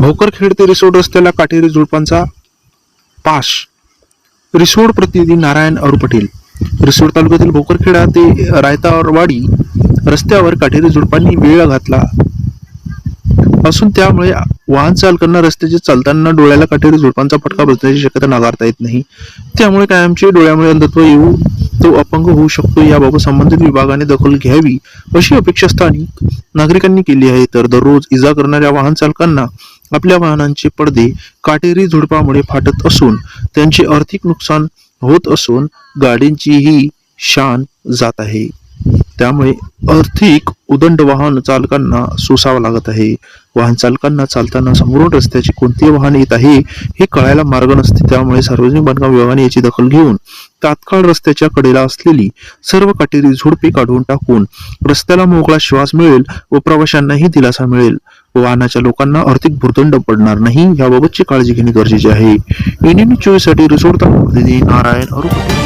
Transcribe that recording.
भोकरखेड ते रिसोड रस्त्याला काटेरी झुडपांचा पाश. रिसोड प्रतिनिधी नारायण अरू पटेल रिसोड तालुक्यातील भोकरखेडा ते रायतावाडी रस्त्यावर काटेरी झुडपांनी वेळ घातला असून त्यामुळे वाहन चालकांना रस्त्याचे चालताना डोळ्याला काटेरी झुडपांचा फटका बसण्याची शक्यता नाकारता येत नाही. त्यामुळे कायमचे डोळ्यामुळे अंधत्व येऊ तो अपंग होऊ शकतो याबाबत संबंधित विभागाने दखल घ्यावी अशी अपेक्षा स्थानिक नागरिकांनी केली आहे. तर दररोज इजा करणाऱ्या वाहन चालकांना आपल्या वाहनांचे पडदे काटेरी झुडपामुळे फाटत असून त्यांचे आर्थिक नुकसान होत असून गाडींचीही शान जात आहे. त्यामुळे आर्थिक उदंड वाहन चालकांना सोसावं लागत आहे. वाहन चालकांना चालताना समोरून रस्त्याची कोणते वाहन येत आहे हे कळायला मार्ग नसते. त्यामुळे सार्वजनिक बांधकाम विभागाने याची दखल घेऊन तात्काळ रस्त्याच्या कडेला असलेली सर्व काटेरी झुडपे काढून टाकून रस्त्याला मोकळा श्वास मिळेल व प्रवाशांनाही दिलासा मिळेल. वाहनाच्या लोकांना आर्थिक भूर्दंड पडणार नाही याबाबतची काळजी घेणे गरजेचे आहे. इंडियन चोवीससाठी रिसोड नारायण अरुण